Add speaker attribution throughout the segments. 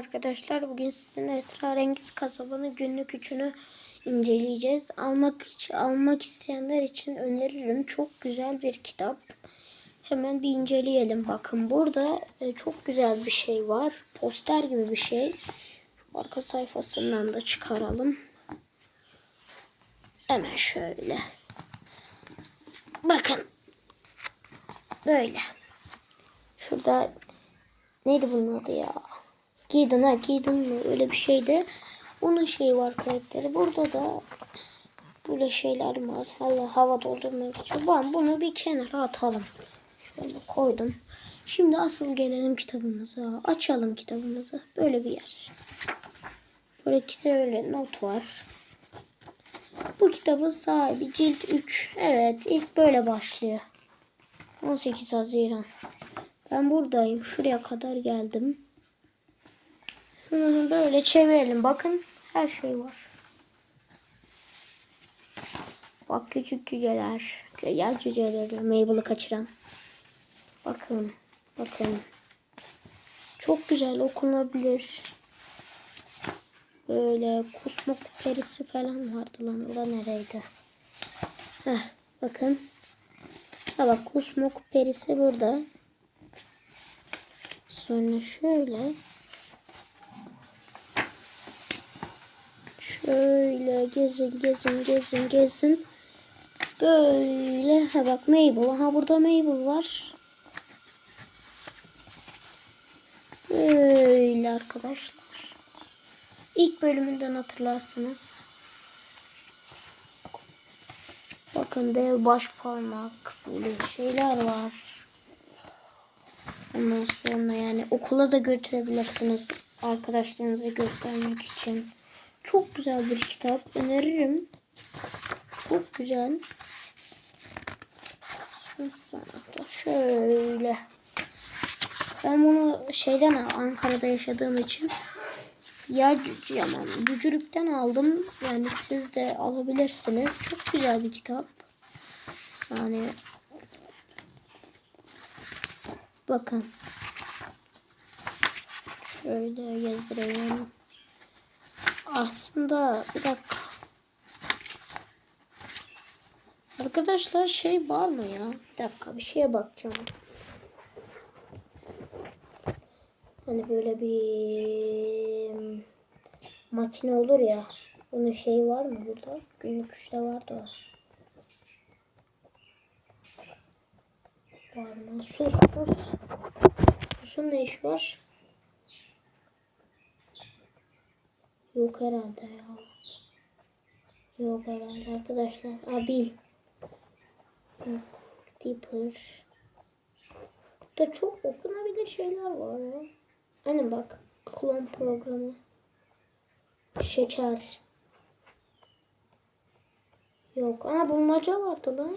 Speaker 1: arkadaşlar. Bugün sizinle Esrarengiz Kasabanın günlük üçünü inceleyeceğiz. Almak almak isteyenler için öneririm. Çok güzel bir kitap. Hemen bir inceleyelim. Bakın burada e, çok güzel bir şey var. Poster gibi bir şey. Arka sayfasından da çıkaralım. Hemen şöyle. Bakın. Böyle. Şurada neydi bunun adı ya? Giydin ha giydin mi? Öyle bir şeydi. Onun şeyi var karakteri. Burada da böyle şeyler var. Hala hava doldurmak için. Ben bunu bir kenara atalım. Şöyle koydum. Şimdi asıl gelelim kitabımıza. Açalım kitabımızı. Böyle bir yer. Böyle kitap öyle not var. Bu kitabın sahibi cilt 3. Evet ilk böyle başlıyor. 18 Haziran. Ben buradayım. Şuraya kadar geldim. Şunu böyle çevirelim. Bakın her şey var. Bak küçük cüceler. Gel cüceleri. Mabel'ı kaçıran. Bakın. Bakın. Çok güzel okunabilir. Böyle kusmuk perisi falan vardı lan. Ora nereydi? Heh, bakın. Ha bak kusmuk perisi burada. Sonra şöyle. Şöyle gezin gezin gezin gezin. Böyle. Ha bak Mabel. Ha burada Mabel var. Böyle arkadaşlar. İlk bölümünden hatırlarsınız. Bakın dev baş parmak böyle şeyler var. Ondan sonra yani okula da götürebilirsiniz arkadaşlarınıza göstermek için. Çok güzel bir kitap. Öneririm. Çok güzel. Şöyle. Ben bunu şeyden Ankara'da yaşadığım için ya yaman Gücürük'ten aldım. Yani siz de alabilirsiniz. Çok güzel bir kitap. Yani bakın. Şöyle gezdireyim. Aslında bir dakika. Arkadaşlar şey var mı ya? Bir dakika bir şeye bakacağım. Hani böyle bir makine olur ya. Bunun şeyi var mı burada? Günlük üçte vardı o. Var mı? Sus sus. Susun ne iş var? Yok herhalde ya. Yok herhalde arkadaşlar. Aa bil. Yok. Deeper. Burada çok okunabilir şeyler var ya. Aynen bak. Klon programı. Şeker. Yok. Aa bulmaca vardı lan.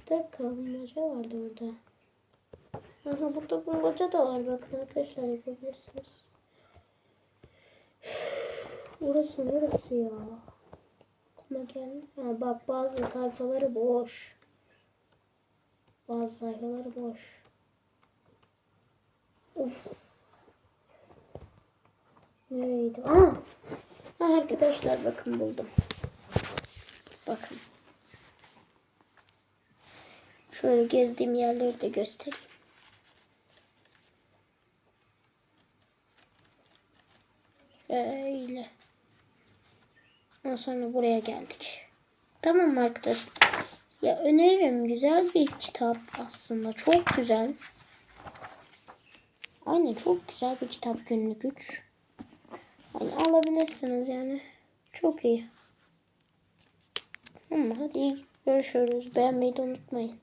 Speaker 1: Bir dakika bulmaca vardı orada. Aha burada bulmaca da var. Bakın arkadaşlar yapabilirsiniz. Burası neresi ya? Aklıma geldi. Ha, bak bazı sayfaları boş. Bazı sayfaları boş. Of. Nereydi? Aa! Ha, arkadaşlar bakın buldum. Bakın. Şöyle gezdiğim yerleri de göstereyim. Öyle. Ondan sonra buraya geldik. Tamam mı arkadaşlar? Ya öneririm. Güzel bir kitap aslında. Çok güzel. Aynen çok güzel bir kitap günlük 3. Yani alabilirsiniz yani. Çok iyi. Ama hadi görüşürüz. Beğenmeyi de unutmayın.